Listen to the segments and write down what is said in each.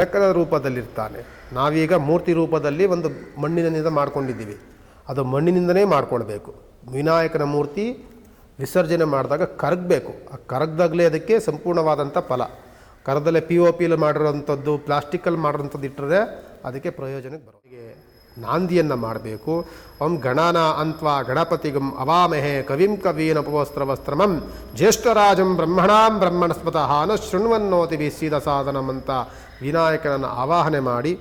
ಬೆಳಕದ ರೂಪದಲ್ಲಿರ್ತಾನೆ. ನಾವೀಗ ಮೂರ್ತಿ ರೂಪದಲ್ಲಿ ಒಂದು ಮಣ್ಣಿನಿಂದ ಮಾಡ್ಕೊಂಡಿದ್ದೀವಿ. ಅದು ಮಣ್ಣಿನಿಂದನೇ ಮಾಡ್ಕೊಳ್ಬೇಕು. ವಿನಾಯಕನ ಮೂರ್ತಿ ವಿಸರ್ಜನೆ ಮಾಡಿದಾಗ ಕರಗಬೇಕು. ಆ ಕರಗ್ದಾಗಲೇ ಅದಕ್ಕೆ ಸಂಪೂರ್ಣವಾದಂಥ ಫಲ. ಕರದಲ್ಲೇ ಪಿ ಒ ಪಿಲಿ ಮಾಡಿರೋಂಥದ್ದು ಪ್ಲಾಸ್ಟಿಕಲ್ಲಿ ಮಾಡಿರೋಂಥದ್ದು ಇಟ್ಟರೆ ಅದಕ್ಕೆ ಪ್ರಯೋಜನಕ್ಕೆ ಬರೋ ನಾಂದಿಯನ್ನು ಮಾಡಬೇಕು. ಓಂ ಗಣನ ಅಂತ್ವಾ ಗಣಪತಿಗಂ ಅವಾಮಹೆ ಕವಿಂ ಕವೀನ ಉಪವಸ್ತ್ರವಸ್ತ್ರಮಂ ಜ್ಯೇಷ್ಠರಾಜಂ ಬ್ರಹ್ಮಣಾಂ ಬ್ರಹ್ಮಣಸ್ಮತಃ ನ ಶೃಣ್ವನ್ನೋತಿ ಬೀಸಿದ ಸಾಧನಂ ಅಂತ ವಿನಾಯಕನನ್ನು ಆವಾಹನೆ ಮಾಡಿ.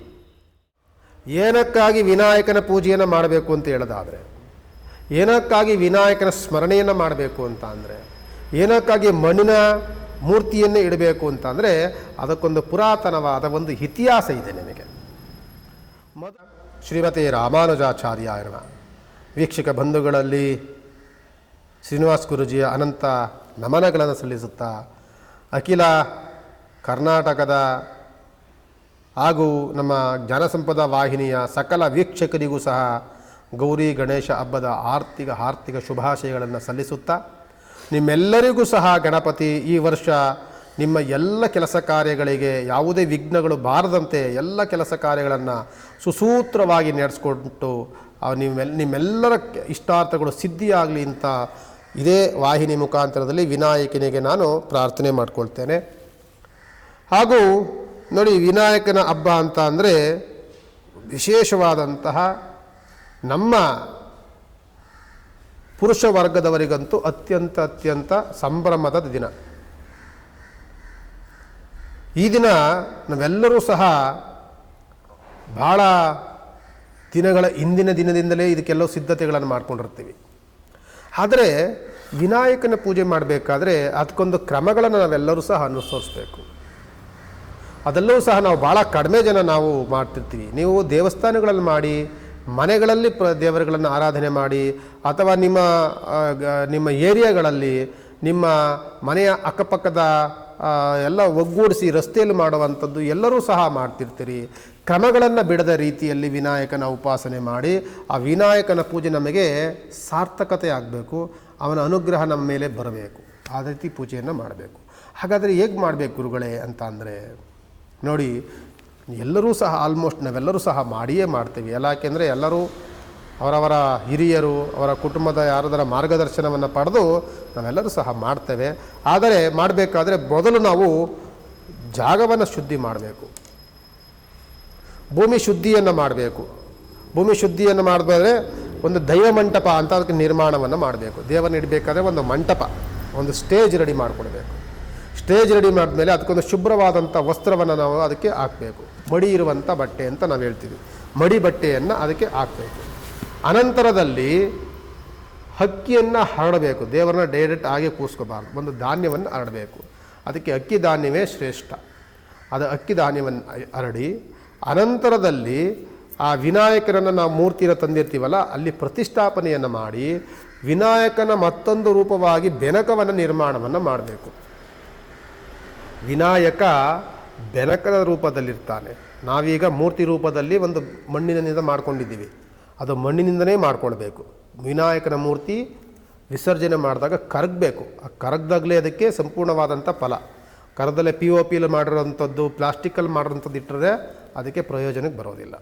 ಏನಕ್ಕಾಗಿ ವಿನಾಯಕನ ಪೂಜೆಯನ್ನು ಮಾಡಬೇಕು ಅಂತ ಹೇಳೋದಾದರೆ, ಏನಕ್ಕಾಗಿ ವಿನಾಯಕನ ಸ್ಮರಣೆಯನ್ನು ಮಾಡಬೇಕು ಅಂತ ಅಂದರೆ, ಏನಕ್ಕಾಗಿ ಮಣ್ಣಿನ ಮೂರ್ತಿಯನ್ನೇ ಇಡಬೇಕು ಅಂತ ಅಂದರೆ ಅದಕ್ಕೊಂದು ಪುರಾತನವಾದ ಒಂದು ಇತಿಹಾಸ ಇದೆ ನಿಮಗೆ. ಮೊದ ಶ್ರೀಮತಿ ರಾಮಾನುಜಾಚಾರ್ಯರಣ ವೀಕ್ಷಕ ಬಂಧುಗಳಲ್ಲಿ ಶ್ರೀನಿವಾಸ್ ಗುರುಜಿಯ ಅನಂತ ನಮನಗಳನ್ನು ಸಲ್ಲಿಸುತ್ತಾ ಅಖಿಲ ಕರ್ನಾಟಕದ ಹಾಗೂ ನಮ್ಮ ಜನಸಂಪದ ವಾಹಿನಿಯ ಸಕಲ ವೀಕ್ಷಕರಿಗೂ ಸಹ ಗೌರಿ ಗಣೇಶ ಹಬ್ಬದ ಆರ್ಥಿಕ ಆರ್ಥಿಕ ಶುಭಾಶಯಗಳನ್ನು ಸಲ್ಲಿಸುತ್ತಾ ನಿಮ್ಮೆಲ್ಲರಿಗೂ ಸಹ ಗಣಪತಿ ಈ ವರ್ಷ ನಿಮ್ಮ ಎಲ್ಲ ಕೆಲಸ ಕಾರ್ಯಗಳಿಗೆ ಯಾವುದೇ ವಿಘ್ನಗಳು ಬಾರದಂತೆ ಎಲ್ಲ ಕೆಲಸ ಕಾರ್ಯಗಳನ್ನು ಸುಸೂತ್ರವಾಗಿ ನಡೆಸ್ಕೊಟ್ಟು ನಿಮ್ಮೆಲ್ ನಿಮ್ಮೆಲ್ಲ ನಿಮ್ಮೆಲ್ಲರ ಇಷ್ಟಾರ್ಥಗಳು ಸಿದ್ಧಿಯಾಗಲಿ ಅಂತ ಇದೇ ವಾಹಿನಿ ಮುಖಾಂತರದಲ್ಲಿ ವಿನಾಯಕನಿಗೆ ನಾನು ಪ್ರಾರ್ಥನೆ ಮಾಡ್ಕೊಳ್ತೇನೆ. ಹಾಗೂ ನೋಡಿ ವಿನಾಯಕನ ಹಬ್ಬ ಅಂತ ಅಂದರೆ ವಿಶೇಷವಾದಂತಹ ನಮ್ಮ ಪುರುಷ ವರ್ಗದವರಿಗಂತೂ ಅತ್ಯಂತ ಅತ್ಯಂತ ಸಂಭ್ರಮದ ದಿನ. ಈ ದಿನ ನಾವೆಲ್ಲರೂ ಸಹ ಭಾಳ ದಿನಗಳ ಹಿಂದಿನ ದಿನದಿಂದಲೇ ಇದಕ್ಕೆಲ್ಲೋ ಸಿದ್ಧತೆಗಳನ್ನು ಮಾಡ್ಕೊಂಡಿರ್ತೀವಿ. ಆದರೆ ವಿನಾಯಕನ ಪೂಜೆ ಮಾಡಬೇಕಾದ್ರೆ ಅದಕ್ಕೊಂದು ಕ್ರಮಗಳನ್ನು ನಾವೆಲ್ಲರೂ ಸಹ ಅನುಸರಿಸಬೇಕು. ಅದೆಲ್ಲವೂ ಸಹ ನಾವು ಭಾಳ ಕಡಿಮೆ ಜನ ನಾವು ಮಾಡ್ತಿರ್ತೀವಿ. ನೀವು ದೇವಸ್ಥಾನಗಳಲ್ಲಿ ಮಾಡಿ, ಮನೆಗಳಲ್ಲಿ ಪ್ರ ದೇವರುಗಳನ್ನು ಆರಾಧನೆ ಮಾಡಿ, ಅಥವಾ ನಿಮ್ಮ ನಿಮ್ಮ ಏರಿಯಾಗಳಲ್ಲಿ ನಿಮ್ಮ ಮನೆಯ ಅಕ್ಕಪಕ್ಕದ ಎಲ್ಲ ಒಗ್ಗೂಡಿಸಿ ರಸ್ತೆಯಲ್ಲಿ ಮಾಡುವಂಥದ್ದು ಎಲ್ಲರೂ ಸಹ ಮಾಡ್ತಿರ್ತೀರಿ. ಕ್ರಮಗಳನ್ನು ಬಿಡದ ರೀತಿಯಲ್ಲಿ ವಿನಾಯಕನ ಉಪಾಸನೆ ಮಾಡಿ, ಆ ವಿನಾಯಕನ ಪೂಜೆ ನಮಗೆ ಸಾರ್ಥಕತೆ ಆಗಬೇಕು, ಅವನ ಅನುಗ್ರಹ ನಮ್ಮ ಮೇಲೆ ಬರಬೇಕು. ಆ ರೀತಿ ಪೂಜೆಯನ್ನು ಮಾಡಬೇಕು. ಹಾಗಾದರೆ ಹೇಗೆ ಮಾಡಬೇಕು ಗುರುಗಳೇ ಅಂತ ಅಂದರೆ, ನೋಡಿ, ಎಲ್ಲರೂ ಸಹ ಆಲ್ಮೋಸ್ಟ್ ನಾವೆಲ್ಲರೂ ಸಹ ಮಾಡಿಯೇ ಮಾಡ್ತೀವಿ. ಯಾಕೆಂದರೆ ಎಲ್ಲರೂ ಅವರವರ ಹಿರಿಯರು, ಅವರ ಕುಟುಂಬದ ಯಾರದರ ಮಾರ್ಗದರ್ಶನವನ್ನು ಪಡೆದು ನಾವೆಲ್ಲರೂ ಸಹ ಮಾಡ್ತೇವೆ. ಆದರೆ ಮಾಡಬೇಕಾದ್ರೆ ಮೊದಲು ನಾವು ಜಾಗವನ್ನು ಶುದ್ಧಿ ಮಾಡಬೇಕು. ಭೂಮಿ ಶುದ್ಧಿಯನ್ನು ಮಾಡಬೇಕು. ಭೂಮಿ ಶುದ್ಧಿಯನ್ನು ಮಾಡಿದ್ರೆ ಒಂದು ದೈವ ಮಂಟಪ ಅಂತ ಅದಕ್ಕೆ ನಿರ್ಮಾಣವನ್ನು ಮಾಡಬೇಕು. ದೇವನ ಇಡಬೇಕಾದ್ರೆ ಒಂದು ಮಂಟಪ, ಒಂದು ಸ್ಟೇಜ್ ರೆಡಿ ಮಾಡಿಕೊಡ್ಬೇಕು. ಸ್ಟೇಜ್ ರೆಡಿ ಮಾಡಿದ್ಮೇಲೆ ಅದಕ್ಕೊಂದು ಶುಭ್ರವಾದಂಥ ವಸ್ತ್ರವನ್ನು ನಾವು ಅದಕ್ಕೆ ಹಾಕಬೇಕು. ಮಡಿ ಇರುವಂಥ ಬಟ್ಟೆ ಅಂತ ನಾವು ಹೇಳ್ತೀವಿ. ಮಡಿ ಬಟ್ಟೆಯನ್ನು ಅದಕ್ಕೆ ಹಾಕಬೇಕು. ಅನಂತರದಲ್ಲಿ ಹಕ್ಕಿಯನ್ನು ಹರಡಬೇಕು, ದೇವರನ್ನ ಡೈರೆಕ್ಟ್ ಆಗಿ ಕೂಸ್ಕೋಬಾರ್ದು ಒಂದು ಧಾನ್ಯವನ್ನು ಹರಡಬೇಕು. ಅದಕ್ಕೆ ಅಕ್ಕಿ ಧಾನ್ಯವೇ ಶ್ರೇಷ್ಠ. ಅದು ಅಕ್ಕಿ ಧಾನ್ಯವನ್ನು ಹರಡಿ, ಅನಂತರದಲ್ಲಿ ಆ ವಿನಾಯಕರನ್ನು ನಾವು ಮೂರ್ತಿನ ತಂದಿರ್ತೀವಲ್ಲ, ಅಲ್ಲಿ ಪ್ರತಿಷ್ಠಾಪನೆಯನ್ನು ಮಾಡಿ, ವಿನಾಯಕನ ಮತ್ತೊಂದು ರೂಪವಾಗಿ ಬೆನಕವನ್ನು ನಿರ್ಮಾಣವನ್ನು ಮಾಡಬೇಕು. ವಿನಾಯಕ ಬೆನಕದ ರೂಪದಲ್ಲಿರ್ತಾನೆ. ನಾವೀಗ ಮೂರ್ತಿ ರೂಪದಲ್ಲಿ ಒಂದು ಮಣ್ಣಿನಿಂದ ಮಾಡ್ಕೊಂಡಿದ್ದೀವಿ. ಅದು ಮಣ್ಣಿನಿಂದನೇ ಮಾಡ್ಕೊಳ್ಬೇಕು. ವಿನಾಯಕನ ಮೂರ್ತಿ ವಿಸರ್ಜನೆ ಮಾಡಿದಾಗ ಕರಗಬೇಕು. ಆ ಕರಗ್ದಾಗಲೇ ಅದಕ್ಕೆ ಸಂಪೂರ್ಣವಾದಂಥ ಫಲ. ಕರದಲ್ಲೇ ಪಿ ಒ ಪಿಲಿ ಮಾಡಿರೋಂಥದ್ದು ಪ್ಲಾಸ್ಟಿಕಲ್ಲಿ ಮಾಡಿರೋಂಥದ್ದು ಇಟ್ಟರೆ ಅದಕ್ಕೆ ಪ್ರಯೋಜನಕ್ಕೆ ಬರೋದಿಲ್ಲ.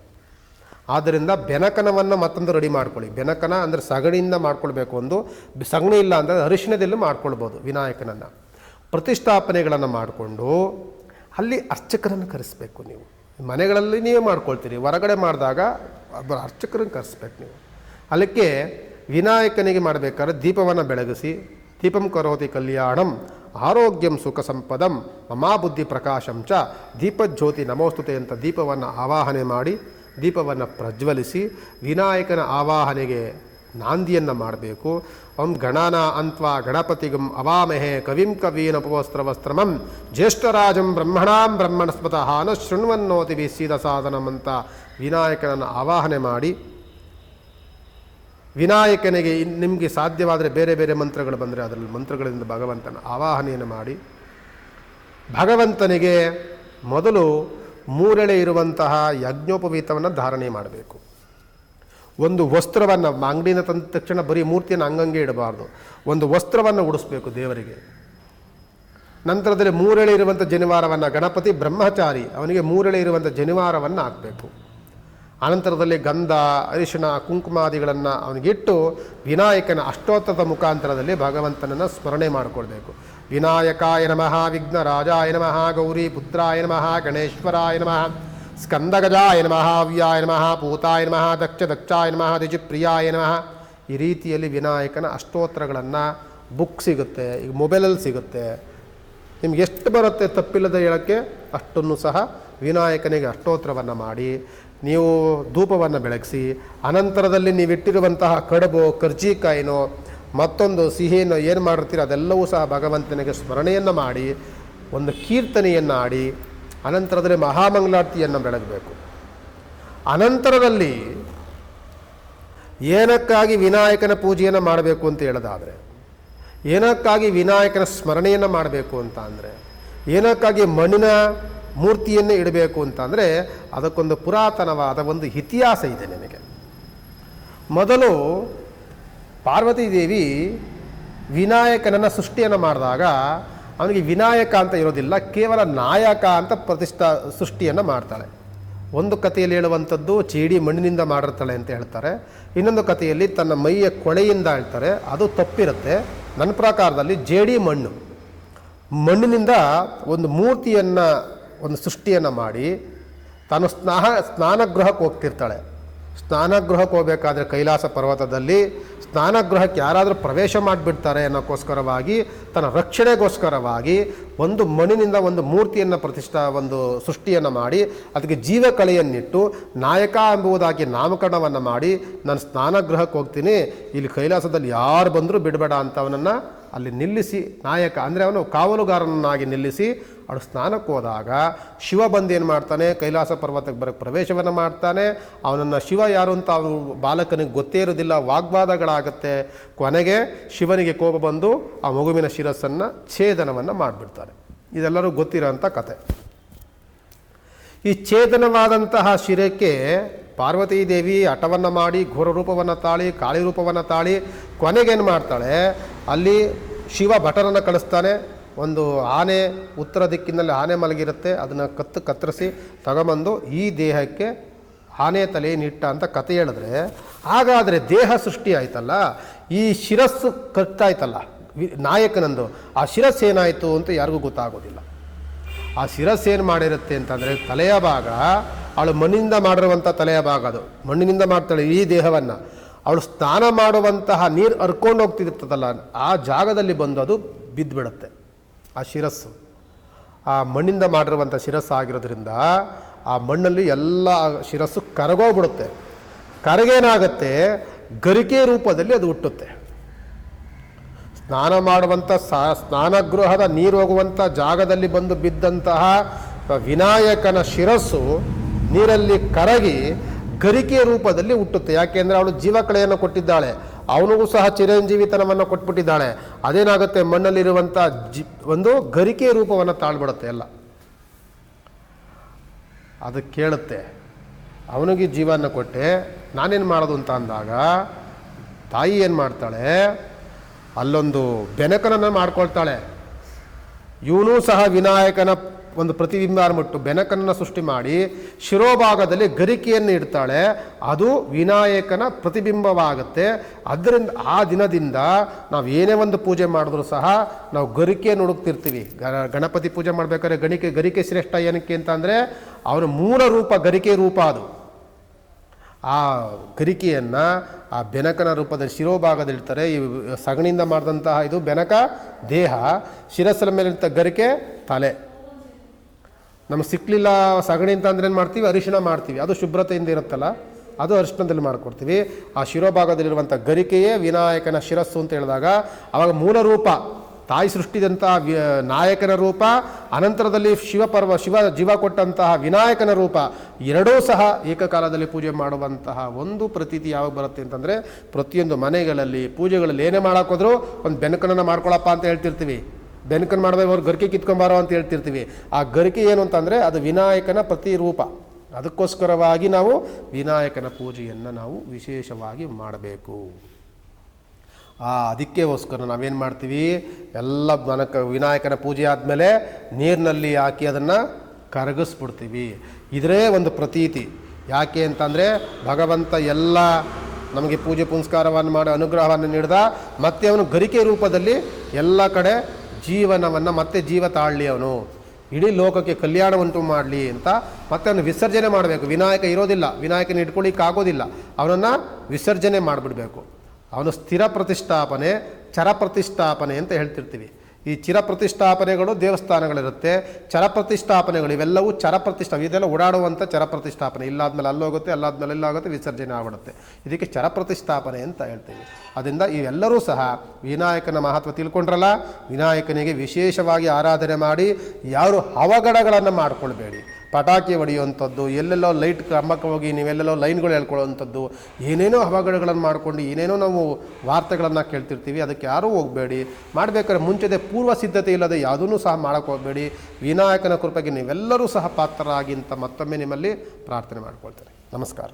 ಆದ್ದರಿಂದ ಬೆನಕನವನ್ನು ಮತ್ತೊಂದು ರೆಡಿ ಮಾಡ್ಕೊಳ್ಳಿ. ಬೆನಕನ ಅಂದರೆ ಸಗಣಿಯಿಂದ ಮಾಡ್ಕೊಳ್ಬೇಕು ಒಂದು. ಸಗಣಿ ಇಲ್ಲ ಅಂದರೆ ಅರಿಶಿಣದಲ್ಲಿ ಮಾಡ್ಕೊಳ್ಬೋದು ವಿನಾಯಕನನ್ನು. ಪ್ರತಿಷ್ಠಾಪನೆಗಳನ್ನು ಮಾಡಿಕೊಂಡು ಅಲ್ಲಿ ಅರ್ಚಕರನ್ನು ಕರೆಸಬೇಕು ನೀವು. ಮನೆಗಳಲ್ಲಿ ನೀವೇ ಮಾಡ್ಕೊಳ್ತೀರಿ. ಹೊರಗಡೆ ಮಾಡಿದಾಗ ಒಬ್ಬ ಅರ್ಚಕರನ್ನು ಕರೆಸ್ಬೇಕು ನೀವು. ಅದಕ್ಕೆ ವಿನಾಯಕನಿಗೆ ಮಾಡಬೇಕಾದ್ರೆ ದೀಪವನ್ನು ಬೆಳಗಿಸಿ, ದೀಪಂ ಕರೋತಿ ಕಲ್ಯಾಣಂ, ಆರೋಗ್ಯಂ ಸುಖ ಸಂಪದಂ ಮಮಾಬುದ್ಧಿ ಪ್ರಕಾಶಂ ಚ, ದೀಪಜ್ಯೋತಿ ನಮೋಸ್ತುತೆ ಅಂತ ದೀಪವನ್ನು ಆವಾಹನೆ ಮಾಡಿ, ದೀಪವನ್ನು ಪ್ರಜ್ವಲಿಸಿ, ವಿನಾಯಕನ ಆವಾಹನೆಗೆ ನಾಂದಿಯನ್ನು ಮಾಡಬೇಕು. ಅವಂ ಗಣನ ಅಂತ್ವಾ ಗಣಪತಿಗಂ ಅವಾಮಹೆ ಕವಿಂ ಕವೀನ ಉಪವಸ್ತ್ರವಸ್ತ್ರಮಂ ಜ್ಯೇಷ್ಠರಾಜಂ ಬ್ರಹ್ಮಣಾಂ ಬ್ರಹ್ಮಣಸ್ಮತಃ ನ ಶೃಣ್ವನ್ನೋತಿ ಬೀಸಿದ ಸಾಧನಂ ಅಂತ ವಿನಾಯಕನನ್ನು ಆವಾಹನೆ ಮಾಡಿ. ವಿನಾಯಕನಿಗೆ ನಿಮಗೆ ಸಾಧ್ಯವಾದರೆ ಬೇರೆ ಬೇರೆ ಮಂತ್ರಗಳು ಬಂದರೆ ಅದರಲ್ಲಿ ಮಂತ್ರಗಳಿಂದ ಭಗವಂತನ ಆವಾಹನೆಯನ್ನು ಮಾಡಿ. ಭಗವಂತನಿಗೆ ಮೊದಲು ಮೂರೆಳೆ ಇರುವಂತಹ ಯಜ್ಞೋಪವೀತವನ್ನು ಧಾರಣೆ ಮಾಡಬೇಕು. ಒಂದು ವಸ್ತ್ರವನ್ನು ಅಂಗಡಿಯಿಂದ ತಂದ ತಕ್ಷಣ ಬರೀ ಮೂರ್ತಿಯನ್ನು ಹಂಗಂಗೆ ಇಡಬಾರ್ದು. ಒಂದು ವಸ್ತ್ರವನ್ನು ಉಡಿಸ್ಬೇಕು ದೇವರಿಗೆ. ನಂತರದಲ್ಲಿ ಮೂರೆಳೆ ಇರುವಂಥ ಜನಿವಾರವನ್ನು ಗಣಪತಿ ಬ್ರಹ್ಮಚಾರಿ, ಅವನಿಗೆ ಮೂರೆಳೆ ಇರುವಂಥ ಜನಿವಾರವನ್ನು ಹಾಕಬೇಕು. ಅನಂತರದಲ್ಲಿ ಗಂಧ, ಅರಿಶಿಣ, ಕುಂಕುಮಾದಿಗಳನ್ನು ಅವನಿಗಿಟ್ಟು ವಿನಾಯಕನ ಅಷ್ಟೋತ್ತರದ ಮುಖಾಂತರದಲ್ಲಿ ಭಗವಂತನನ್ನು ಸ್ಮರಣೆ ಮಾಡಿಕೊಳ್ಬೇಕು. ವಿನಾಯಕಾಯ ನಮಃ, ವಿಘ್ನರಾಜಾಯ ನಮಃ ಗೌರಿ ಪುತ್ರಾಯ ನಮಃ, ಗಣೇಶ್ವರಾಯ ನಮಃ. ಸ್ಕಂದಗಜಾಯ ನಮಃ ಅವ್ಯಾಯ ನಮಃ, ಪೂತಾಯ ನಮಃ, ದಕ್ಷ ದಕ್ಷಾಯ ನಮಃ ದಿಜಿಪ್ರಿಯಾಯ ನಮಃ. ಈ ರೀತಿಯಲ್ಲಿ ವಿನಾಯಕನ ಅಷ್ಟೋತ್ತರಗಳನ್ನು ಬುಕ್ ಸಿಗುತ್ತೆ, ಈಗ ಮೊಬೈಲಲ್ಲಿ ಸಿಗುತ್ತೆ. ನಿಮ್ಗೆ ಎಷ್ಟು ಬರುತ್ತೆ ತಪ್ಪಿಲ್ಲದ ಹೇಳೋಕ್ಕೆ ಅಷ್ಟನ್ನು ಸಹ ವಿನಾಯಕನಿಗೆ ಅಷ್ಟೋತ್ತರವನ್ನು ಮಾಡಿ. ನೀವು ಧೂಪವನ್ನು ಬೆಳಗಿಸಿ, ಅನಂತರದಲ್ಲಿ ನೀವಿಟ್ಟಿರುವಂತಹ ಕಡುಬು, ಕರ್ಜಿಕಾಯಿನೋ, ಮತ್ತೊಂದು ಸಿಹಿನೋ ಏನು ಮಾಡಿರ್ತೀರ ಅದೆಲ್ಲವೂ ಸಹ ಭಗವಂತನಿಗೆ ಸ್ಮರಣೆಯನ್ನು ಮಾಡಿ, ಒಂದು ಕೀರ್ತನೆಯನ್ನು ಆಡಿ ಅನಂತರದಲ್ಲಿ ಮಹಾಮಂಗಳಾರತಿಯನ್ನು ಬೆಳಗಬೇಕು ಅನಂತರದಲ್ಲಿ ಏನಕ್ಕಾಗಿ ವಿನಾಯಕನ ಪೂಜೆಯನ್ನು ಮಾಡಬೇಕು ಅಂತ ಹೇಳೋದಾದರೆ, ಏನಕ್ಕಾಗಿ ವಿನಾಯಕನ ಸ್ಮರಣೆಯನ್ನು ಮಾಡಬೇಕು ಅಂತ ಅಂದರೆ, ಏನಕ್ಕಾಗಿ ಮಣ್ಣಿನ ಮೂರ್ತಿಯನ್ನು ಇಡಬೇಕು ಅಂತ ಅಂದರೆ ಅದಕ್ಕೊಂದು ಪುರಾತನವಾದ ಒಂದು ಇತಿಹಾಸ ಇದೆ ನಿಮಗೆ. ಮೊದಲು ಪಾರ್ವತಿ ದೇವಿ ವಿನಾಯಕನನ್ನು ಸೃಷ್ಟಿಯನ್ನು ಮಾಡಿದಾಗ ಅವನಿಗೆ ವಿನಾಯಕ ಅಂತ ಇರೋದಿಲ್ಲ, ಕೇವಲ ನಾಯಕ ಅಂತ ಪ್ರತಿಷ್ಠಾ ಸೃಷ್ಟಿಯನ್ನು ಮಾಡ್ತಾಳೆ. ಒಂದು ಕಥೆಯಲ್ಲಿ ಹೇಳುವಂಥದ್ದು ಚೇಡಿ ಮಣ್ಣಿನಿಂದ ಮಾಡಿರ್ತಾಳೆ ಅಂತ ಹೇಳ್ತಾರೆ. ಇನ್ನೊಂದು ಕಥೆಯಲ್ಲಿ ತನ್ನ ಮೈಯ ಕೊಳೆಯಿಂದ ಹೇಳ್ತಾರೆ. ಅದು ತಪ್ಪಿರುತ್ತೆ. ನನ್ನ ಪ್ರಕಾರದಲ್ಲಿ ಜೇಡಿ ಮಣ್ಣು. ಮಣ್ಣಿನಿಂದ ಒಂದು ಮೂರ್ತಿಯನ್ನು, ಒಂದು ಸೃಷ್ಟಿಯನ್ನು ಮಾಡಿ ತಾನು ಸ್ನಾನ ಸ್ನಾನಗೃಹಕ್ಕೆ ಹೋಗ್ತಿರ್ತಾಳೆ. ಸ್ನಾನಗೃಹಕ್ಕೆ ಹೋಗಬೇಕಾದ್ರೆ ಕೈಲಾಸ ಪರ್ವತದಲ್ಲಿ ಸ್ನಾನಗೃಹಕ್ಕೆ ಯಾರಾದರೂ ಪ್ರವೇಶ ಮಾಡಿಬಿಡ್ತಾರೆ ಅನ್ನೋಕ್ಕೋಸ್ಕರವಾಗಿ, ತನ್ನ ರಕ್ಷಣೆಗೋಸ್ಕರವಾಗಿ ಒಂದು ಮಣ್ಣಿನಿಂದ ಒಂದು ಮೂರ್ತಿಯನ್ನು ಪ್ರತಿಷ್ಠಾ, ಒಂದು ಸೃಷ್ಟಿಯನ್ನು ಮಾಡಿ, ಅದಕ್ಕೆ ಜೀವಕಲೆಯನ್ನಿಟ್ಟು ನಾಯಕ ಎಂಬುದಾಗಿ ನಾಮಕರಣವನ್ನು ಮಾಡಿ, ನಾನು ಸ್ನಾನಗೃಹಕ್ಕೆ ಹೋಗ್ತೀನಿ, ಇಲ್ಲಿ ಕೈಲಾಸದಲ್ಲಿ ಯಾರು ಬಂದರೂ ಬಿಡಬೇಡ ಅಂತ ಅವನನ್ನು ಅಲ್ಲಿ ನಿಲ್ಲಿಸಿ ನಾಯಕ, ಅಂದರೆ ಅವನು ಕಾವಲುಗಾರನನ್ನಾಗಿ ನಿಲ್ಲಿಸಿ ಅವಳು ಸ್ನಾನಕ್ಕೆ ಹೋದಾಗ ಶಿವ ಬಂದು ಏನು ಮಾಡ್ತಾನೆ? ಕೈಲಾಸ ಪರ್ವತಕ್ಕೆ ಬರೋಕ್ಕೆ ಪ್ರವೇಶವನ್ನು ಮಾಡ್ತಾನೆ. ಅವನನ್ನು ಶಿವ ಯಾರು ಅಂತ ಅವನು ಬಾಲಕನಿಗೆ ಗೊತ್ತೇ ಇರೋದಿಲ್ಲ ವಾಗ್ವಾದಗಳಾಗತ್ತೆ. ಕೊನೆಗೆ ಶಿವನಿಗೆ ಕೋಪ ಬಂದು ಆ ಮಗುವಿನ ಶಿರಸ್ಸನ್ನು ಛೇದನವನ್ನು ಮಾಡಿಬಿಡ್ತಾನೆ ಇದೆಲ್ಲರೂ ಗೊತ್ತಿರೋಂಥ ಕತೆ. ಈ ಛೇದನವಾದಂತಹ ಶಿರಕ್ಕೆ ಪಾರ್ವತೀ ದೇವಿ ಹಠವನ್ನು ಮಾಡಿ ಘೋರ ರೂಪವನ್ನು ತಾಳಿ, ಕಾಳಿ ರೂಪವನ್ನು ತಾಳಿ ಕೊನೆಗೇನು ಮಾಡ್ತಾಳೆ? ಅಲ್ಲಿ ಶಿವ ಭಟರನ್ನು ಕಳಿಸ್ತಾನೆ. ಒಂದು ಆನೆ ಉತ್ತರ ದಿಕ್ಕಿನಲ್ಲಿ ಆನೆ ಮಲಗಿರುತ್ತೆ. ಅದನ್ನು ಕತ್ತು ಕತ್ತರಿಸಿ ತಗೊಂಬಂದು ಈ ದೇಹಕ್ಕೆ ಆನೆ ತಲೆಯನ್ನಿಟ್ಟ ಅಂತ ಕತೆ ಹೇಳಿದ್ರೆ, ಹಾಗಾದರೆ ದೇಹ ಸೃಷ್ಟಿ ಆಯ್ತಲ್ಲ? ಈ ಶಿರಸ್ಸು ಕಟ್ಟಾಯ್ತಲ್ಲ? ವಿ- ನಾಯಕನಂದು. ಆ ಶಿರಸ್ಸು ಏನಾಯಿತು ಅಂತ ಯಾರಿಗೂ ಗೊತ್ತಾಗೋದಿಲ್ಲ. ಆ ಶಿರಸ್ ಏನು ಮಾಡಿರುತ್ತೆ ಅಂತಂದರೆ, ತಲೆಯ ಭಾಗ, ಅವಳು ಮಣ್ಣಿನಿಂದ ಮಾಡಿರುವಂಥ ತಲೆಯ ಭಾಗ ಅದು. ಮಣ್ಣಿನಿಂದ ಮಾಡ್ತಾಳೆ ಈ ದೇಹವನ್ನು. ಅವಳು ಸ್ನಾನ ಮಾಡುವಂತಹ ನೀರು ಹರ್ಕೊಂಡು ಹೋಗ್ತಿರ್ತದಲ್ಲ ಆ ಜಾಗದಲ್ಲಿ ಬಂದು ಅದು ಬಿದ್ದುಬಿಡುತ್ತೆ. ಆ ಶಿರಸ್ಸು. ಆ ಮಣ್ಣಿಂದ ಮಾಡಿರುವಂಥ ಶಿರಸ್ಸು ಆಗಿರೋದ್ರಿಂದ ಆ ಮಣ್ಣಲ್ಲಿ ಎಲ್ಲ ಶಿರಸ್ಸು ಕರಗೋಗ್ಬಿಡುತ್ತೆ. ಕರಗೇನಾಗತ್ತೆ? ಗರಿಕೆ ರೂಪದಲ್ಲಿ ಅದು ಹುಟ್ಟುತ್ತೆ. ಸ್ನಾನ ಮಾಡುವಂಥ ಸ್ನಾನಗೃಹದ ನೀರು ಹೋಗುವಂಥ ಜಾಗದಲ್ಲಿ ಬಂದು ಬಿದ್ದಂತಹ ವಿನಾಯಕನ ಶಿರಸ್ಸು ನೀರಲ್ಲಿ ಕರಗಿ ಗರಿಕೆ ರೂಪದಲ್ಲಿ ಹುಟ್ಟುತ್ತೆ. ಯಾಕೆಂದರೆ ಅವಳು ಜೀವಕಳೆಯನ್ನು ಕೊಟ್ಟಿದ್ದಾಳೆ. ಅವನಿಗೂ ಸಹ ಚಿರಂಜೀವಿತನವನ್ನು ಕೊಟ್ಬಿಟ್ಟಿದ್ದಾಳೆ. ಅದೇನಾಗುತ್ತೆ? ಮಣ್ಣಲ್ಲಿರುವಂಥ ಜಿ, ಒಂದು ಗರಿಕೆ ರೂಪವನ್ನು ತಾಳ್ಬಿಡುತ್ತೆ ಎಲ್ಲ. ಅದು ಕೇಳುತ್ತೆ. ಅವನಿಗೆ ಜೀವನ ಕೊಟ್ಟೆ. ನಾನೇನು ಮಾಡೋದು ಅಂತ ಅಂದಾಗ, ತಾಯಿ ಏನು ಮಾಡ್ತಾಳೆ? ಅಲ್ಲೊಂದು ಬೆನಕನನ್ನು ಮಾಡ್ಕೊಳ್ತಾಳೆ. ಇವನೂ ಸಹ ವಿನಾಯಕನ ಒಂದು ಪ್ರತಿಬಿಂಬ ಅನ್ಬಿಟ್ಟು ಬೆನಕನ್ನು ಸೃಷ್ಟಿ ಮಾಡಿ ಶಿರೋಭಾಗದಲ್ಲಿ ಗರಿಕೆಯನ್ನು ಇಡ್ತಾಳೆ, ಅದು ವಿನಾಯಕನ ಪ್ರತಿಬಿಂಬವಾಗುತ್ತೆ. ಅದರಿಂದ ಆ ದಿನದಿಂದ ನಾವು ಏನೇ ಒಂದು ಪೂಜೆ ಮಾಡಿದ್ರೂ ಸಹ ನಾವು ಗರಿಕೆಯನ್ನು ಹುಡುಕ್ತಿರ್ತೀವಿ. ಗಣಪತಿ ಪೂಜೆ ಮಾಡಬೇಕಾದ್ರೆ ಗಣಿಕೆ, ಗರಿಕೆ ಶ್ರೇಷ್ಠ ಏನಕ್ಕೆ ಅಂತ ಅಂದರೆ ಅವನ ಮೂಲ ರೂಪ ಗರಿಕೆ ರೂಪ ಅದು. ಆ ಗರಿಕೆಯನ್ನು ಆ ಬೆನಕನ ರೂಪದ ಶಿರೋಭಾಗದಲ್ಲಿರ್ತಾರೆ ಈ ಸಗಣಿಯಿಂದ ಮಾಡಿದಂತಹ ಇದು ಬೆನಕ ದೇಹ. ಶಿರಸ್ಸಿನ ಮೇಲಿರ್ತ ಗರಿಕೆ ತಲೆ. ನಮ್ಗೆ ಸಿಕ್ಕಲಿಲ್ಲ ಸಗಣಿ ಅಂತ ಅಂದ್ರೆ ಏನು ಮಾಡ್ತೀವಿ? ಅರಿಶಿಣ ಮಾಡ್ತೀವಿ. ಅದು ಶುಭ್ರತೆಯಿಂದ ಇರುತ್ತಲ್ಲ, ಅದು ಅರಿಶಿಣದಲ್ಲಿ ಮಾಡಿಕೊಡ್ತೀವಿ. ಆ ಶಿರೋಭಾಗದಲ್ಲಿರುವಂಥ ಗರಿಕೆಯೇ ವಿನಾಯಕನ ಶಿರಸ್ಸು ಅಂತ ಹೇಳಿದಾಗ ಆವಾಗ ಮೂಲ ರೂಪ, ತಾಯಿ ಸೃಷ್ಟಿದಂತಹ ನಾಯಕನ ರೂಪ, ಅನಂತರದಲ್ಲಿ ಶಿವಪರ್ವ, ಶಿವ ಜೀವ ಕೊಟ್ಟಂತಹ ವಿನಾಯಕನ ರೂಪ, ಎರಡೂ ಸಹ ಏಕಕಾಲದಲ್ಲಿ ಪೂಜೆ ಮಾಡುವಂತಹ ಒಂದು ಪ್ರತೀತಿ ಯಾವಾಗ ಬರುತ್ತೆ ಅಂತಂದರೆ, ಪ್ರತಿಯೊಂದು ಮನೆಗಳಲ್ಲಿ ಪೂಜೆಗಳಲ್ಲಿ ಏನೇ ಮಾಡೋಕ್ಕೋದ್ರೂ ಒಂದು ಬೆನಕನನ್ನು ಮಾಡ್ಕೊಳಪ್ಪ ಅಂತ ಹೇಳ್ತಿರ್ತೀವಿ. ಬೆನಕನ್ ಮಾಡಬೇಕು ಅವ್ರು ಗರಿಕೆ ಕಿತ್ಕೊಂಬಾರೋ ಅಂತ ಹೇಳ್ತಿರ್ತೀವಿ. ಆ ಗರಿಕೆ ಏನು ಅಂತಂದರೆ ಅದು ವಿನಾಯಕನ ಪ್ರತಿರೂಪ. ಅದಕ್ಕೋಸ್ಕರವಾಗಿ ನಾವು ವಿನಾಯಕನ ಪೂಜೆಯನ್ನು ನಾವು ವಿಶೇಷವಾಗಿ ಮಾಡಬೇಕು. ಆ ಅದಕ್ಕೋಸ್ಕರ ನಾವೇನು ಮಾಡ್ತೀವಿ? ಎಲ್ಲ ಮನಕ ವಿನಾಯಕನ ಪೂಜೆ ಆದಮೇಲೆ ನೀರಿನಲ್ಲಿ ಹಾಕಿ ಅದನ್ನು ಕರಗಿಸ್ಬಿಡ್ತೀವಿ. ಇದರೇ ಒಂದು ಪ್ರತೀತಿ. ಯಾಕೆ ಅಂತಂದರೆ ಭಗವಂತ ಎಲ್ಲ ನಮಗೆ ಪೂಜೆ ಪುನಸ್ಕಾರವನ್ನು ಮಾಡಿ, ಅನುಗ್ರಹವನ್ನು ನೀಡಿದ, ಮತ್ತೆ ಅವನು ಗರಿಕೆ ರೂಪದಲ್ಲಿ ಎಲ್ಲ ಕಡೆ ಜೀವನವನ್ನು ಮತ್ತೆ ಜೀವ ತಾಳಲಿ ಅವನು. ಇಡೀ ಲೋಕಕ್ಕೆ ಕಲ್ಯಾಣ ಉಂಟು ಮಾಡಲಿ ಅಂತ ಮತ್ತೆ ಅವನು ವಿಸರ್ಜನೆ ಮಾಡಬೇಕು. ವಿನಾಯಕ ಇರೋದಿಲ್ಲ. ವಿನಾಯಕನ ಇಟ್ಕೊಳ್ಳಿಕ್ಕೆ ಆಗೋದಿಲ್ಲ. ಅವನನ್ನು ವಿಸರ್ಜನೆ ಮಾಡಿಬಿಡಬೇಕು. ಅವನು ಸ್ಥಿರ ಪ್ರತಿಷ್ಠಾಪನೆ, ಚರ ಪ್ರತಿಷ್ಠಾಪನೆ ಅಂತ ಹೇಳ್ತಿರ್ತೀವಿ. ಈ ಚಿರ ಪ್ರತಿಷ್ಠಾಪನೆಗಳು ದೇವಸ್ಥಾನಗಳಿರುತ್ತೆ. ಚರ ಪ್ರತಿಷ್ಠಾಪನೆಗಳು ಇವೆಲ್ಲವೂ ಚರ ಪ್ರತಿಷ್ಠಾ ಇದೆಲ್ಲ ಓಡಾಡುವಂಥ ಚರ ಪ್ರತಿಷ್ಠಾಪನೆ ಇಲ್ಲಾದ್ಮೇಲೆ ಅಲ್ಲೋಗುತ್ತೆ, ಅಲ್ಲಾದ್ಮೇಲೆ ಇಲ್ಲಾಗುತ್ತೆ, ವಿಸರ್ಜನೆ ಆಗ್ಬಿಡುತ್ತೆ. ಇದಕ್ಕೆ ಚರ ಪ್ರತಿಷ್ಠಾಪನೆ ಅಂತ ಹೇಳ್ತೀವಿ. ಅದರಿಂದ ಇವೆಲ್ಲರೂ ಸಹ ವಿನಾಯಕನ ಮಹತ್ವ ತಿಳ್ಕೊಂಡ್ರಲ್ಲ? ವಿನಾಯಕನಿಗೆ ವಿಶೇಷವಾಗಿ ಆರಾಧನೆ ಮಾಡಿ ಯಾರು ಅವಘಡಗಳನ್ನು ಮಾಡ್ಕೊಳ್ಬೇಡಿ. ಪಟಾಕಿ ಹೊಡೆಯುವಂಥದ್ದು, ಎಲ್ಲೆಲ್ಲೋ ಲೈಟ್ ಕಂಬಕ್ಕೆ ಹೋಗಿ ನೀವೆಲ್ಲೆಲ್ಲೋ ಲೈನ್ಗಳು ಹೇಳ್ಕೊಳ್ಳುವಂಥದ್ದು ಏನೇನೋ ಅವಘಡಗಳನ್ನು ಮಾಡ್ಕೊಂಡು ಏನೇನೋ ನಾವು ವಾರ್ತೆಗಳನ್ನು ಕೇಳ್ತಿರ್ತೀವಿ, ಅದಕ್ಕೆ ಯಾರೂ ಹೋಗಬೇಡಿ. ಮಾಡಬೇಕಾದ್ರೆ ಮುಂಚೆದೇ ಪೂರ್ವ ಸಿದ್ಧತೆ ಇಲ್ಲದೆ ಯಾವುದೂ ಸಹ ಮಾಡೋಕ್ಕೆ ಹೋಗಬೇಡಿ. ವಿನಾಯಕನ ಕೃಪೆಗೆ ನೀವೆಲ್ಲರೂ ಸಹ ಪಾತ್ರರಾಗಿ ಅಂತ ಮತ್ತೊಮ್ಮೆ ನಿಮ್ಮಲ್ಲಿ ಪ್ರಾರ್ಥನೆ ಮಾಡ್ಕೊಳ್ತೇನೆ. ನಮಸ್ಕಾರ.